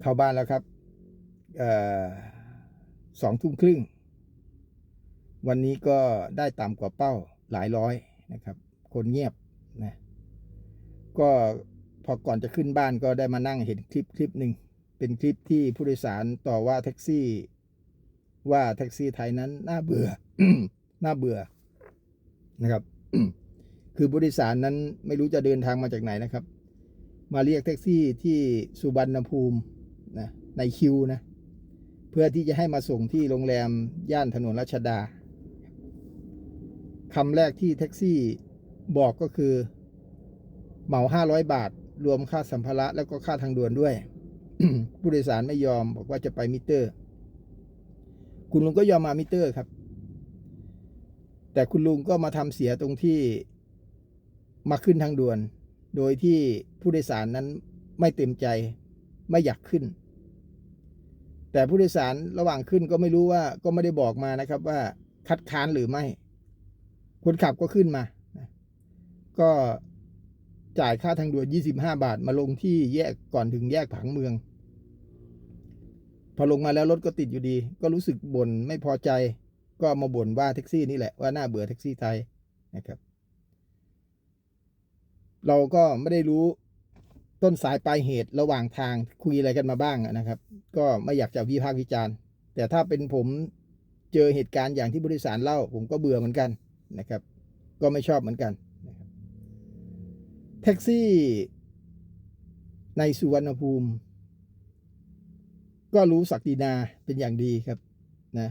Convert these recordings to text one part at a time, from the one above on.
เข้าบ้านแล้วครับออสองทุ่มครึ่ง วันนี้ก็ได้ต่ำกว่าเป้าหลายร้อยนะครับ คนเงียบนะก็พอก่อนจะขึ้นบ้านก็ได้มานั่งเห็นคลิปคลิปหนึ่งเป็นคลิปที่ผู้โดยสารต่อว่าแท็กซี่ ว่าแท็กซี่ไทยนั้นน่าเบื่อน่าเบื่อนะครับ คือผู้โดยสารนั้นไม่รู้จะเดินทางมาจากไหนนะครับ มาเรียกแท็กซี่ที่สุบรรณภูมิ นะในคิวนะเพื่อที่จะให้มาส่งที่โรงแรมย่านถนนรัชดาคำแรกที่แท็กซี่บอกก็คือ เหมาห้าร้อยบาท รวมค่าสัมภาระแล้วก็ค่าทางด่วนด้วย ผู้โดยสารไม่ยอมบอกว่าจะไปมิเตอร์ คุณลุงก็ยอมมามิเตอร์ครับ แต่คุณลุงก็มาทำเสียตรงที่มาขึ้นทางด่วน โดยที่ผู้โดยสารนั้นไม่เต็มใจไม่อยากขึ้น แต่ผู้โดยสารระหว่างขึ้นก็ไม่รู้ว่าก็ไม่ได้บอกมานะครับว่าคัดค้านหรือไม่ คนขับก็ขึ้นมา ก็จ่ายค่าทางด่วน 25 บาทมาลงที่แยกก่อนถึงแยกผังเมือง พอลงมาแล้วรถก็ติดอยู่ดี ก็รู้สึกบ่นไม่พอใจ ก็มาบ่นว่าแท็กซี่นี่แหละว่าน่าเบื่อแท็กซี่ไทยนะครับ เราก็ไม่ได้รู้ ต้นสายปลายเหตุระหว่างทางคุยอะไรกันมาบ้างนะครับ ก็ไม่อยากจะวิพากษ์วิจารณ์ แต่ถ้าเป็นผมเจอเหตุการณ์อย่างที่บริษัทเล่า ผมก็เบื่อเหมือนกันนะครับ ก็ไม่ชอบเหมือนกันแท็กซี่ในสุวรรณภูมิ ก็รู้ศักดินาเป็นอย่างดีครับนะ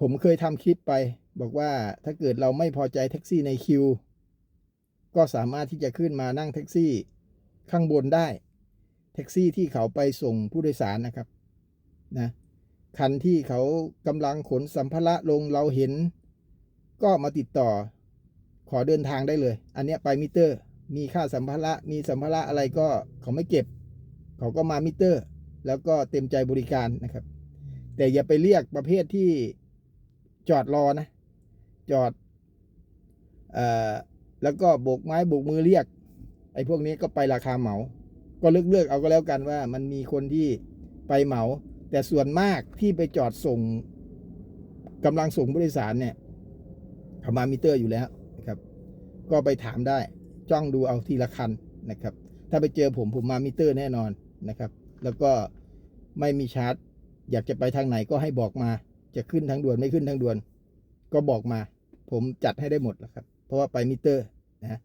ผมเคยทำคลิปไป บอกว่าถ้าเกิดเราไม่พอใจแท็กซี่ในคิว ก็สามารถที่จะขึ้นมานั่งแท็กซี่ ข้างบนได้แท็กซี่ที่เขาไปส่งผู้โดยสารนะครับนะคันที่เขากำลังขนสัมภาระลงเราเห็น ก็มาติดต่อขอเดินทางได้เลย อันเนี้ยไปมิเตอร์ มีค่าสัมภาระมีสัมภาระอะไรก็เขาไม่เก็บ เขาก็มามิเตอร์ แล้วก็เต็มใจบริการนะครับ แต่อย่าไปเรียกประเภทที่จอดรอนะ จอดเอ่อแล้วก็โบกไม้โบกมือเรียก ไอ้พวกนี้ก็ไปราคาเหมา ก็เลือกเลือกเอาก็แล้วกันว่า มันมีคนที่ไปเหมา แต่ส่วนมากที่ไปจอดส่งกำลังส่งผู้โดยสารเนี่ยเขามามิเตอร์อยู่แล้วนะครับ ก็ไปถามได้จ้องดูเอาทีละคันนะครับ ถ้าไปเจอผมผมมามิเตอร์แน่นอนนะครับ แล้วก็ไม่มีชาร์จ อยากจะไปทางไหนก็ให้บอกมา จะขึ้นทางด่วนไม่ขึ้นทางด่วน ก็บอกมา ผมจัดให้ได้หมดแล้วครับ เพราะว่าไปมิเตอร์นะ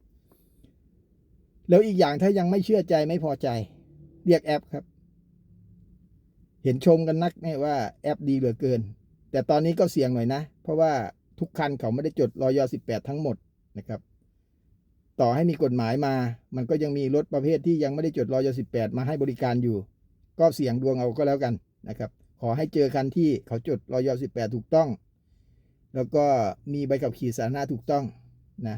แล้วอีกอย่างถ้ายังไม่เชื่อใจไม่พอใจ เรียกแอปครับ เห็นชมกันนักเนี่ยว่าแอปดีเหลือเกิน แต่ตอนนี้ก็เสี่ยงหน่อยนะ เพราะว่าทุกคันเขาไม่ได้จดรอยสิบแปดทั้งหมดนะครับ ต่อให้มีกฎหมายมา มันก็ยังมีรถประเภทที่ยังไม่ได้จดรอยสิบแปดมาให้บริการอยู่ ก็เสี่ยงดวงเอาก็แล้วกันนะครับ ขอให้เจอคันที่เขาจดรอยสิบแปดถูกต้อง แล้วก็มีใบขับขี่สาธารณะถูกต้องนะ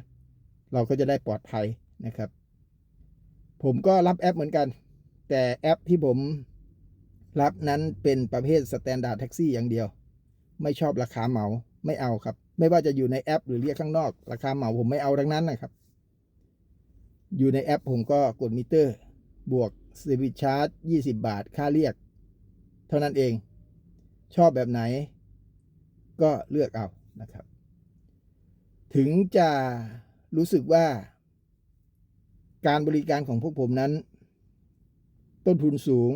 เราก็จะได้ปลอดภัยนะครับ ผมก็รับแอปเหมือนกัน แต่แอปที่ผมรับนั้นเป็นประเภทสแตนดาร์ดแท็กซี่อย่างเดียว ไม่ชอบราคาเหมาไม่เอาครับ ไม่ว่าจะอยู่ในแอป หรือเรียกข้างนอก ราคาเหมาผมไม่เอาทั้งนั้นนะครับ อยู่ในแอปผมก็กดมิเตอร์ บวกเซอร์วิสชาร์จ20 บาท ค่าเรียก เท่านั้นเอง ชอบแบบไหน ก็เลือกเอานะครับ ถึงจะรู้สึกว่า การบริการของพวกผมนั้น ต้นทุนสูง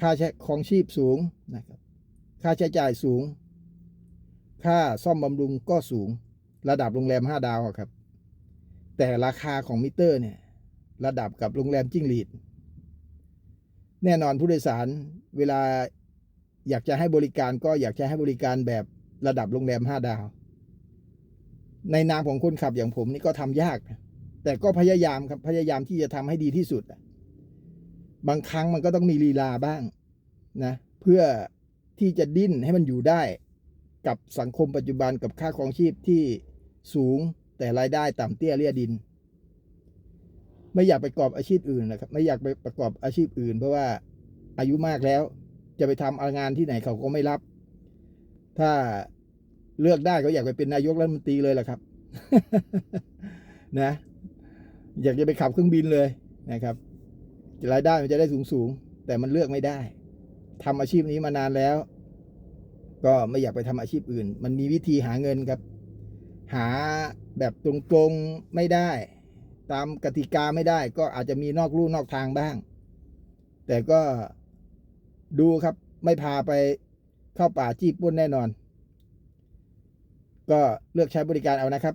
ค่าใช้ของชีพสูงนะครับ ค่าใช้จ่ายสูง ค่าซ่อมบำรุงก็สูง ระดับโรงแรม 5 ดาวครับ แต่ราคาของมิเตอร์เนี่ย ระดับกับโรงแรมจิ้งหรีด แน่นอนผู้โดยสารเวลาอยากจะให้บริการก็อยากจะให้บริการแบบระดับโรงแรม 5 ดาว ในนามของคนขับอย่างผมนี่ก็ทำยากนะ แต่ก็พยายามครับพยายามที่จะทำให้ดีที่สุดอะบางครั้งมันก็ต้องมีลีลาบ้างนะเพื่อที่จะดิ้นให้มันอยู่ได้กับสังคมปัจจุบันกับค่าครองชีพที่สูงแต่รายได้ต่ำเตี้ยเลี่ยดิน ไม่อยากไปประกอบอาชีพอื่นนะครับ ไม่อยากไปประกอบอาชีพอื่น เพราะว่าอายุมากแล้ว จะไปทำงานที่ไหนเขาก็ไม่รับ ถ้าเลือกได้ก็อยากไปเป็นนายกรัฐมนตรีเลยแหละครับ นะ อยากจะไปขับเครื่องบินเลยนะครับรายได้มันจะได้สูงสูงๆแต่มันเลือกไม่ได้ทำอาชีพนี้มานานแล้ว ก็ไม่อยากไปทำอาชีพอื่น มันมีวิธีหาเงินครับ หาแบบตรงๆไม่ได้ ตามกติกาไม่ได้ ก็อาจจะมีนอกลู่นอกทางบ้าง แต่ก็ดูครับ ไม่พาไปเข้าป่าจี้ปล้นแน่นอน ก็เลือกใช้บริการเอานะครับ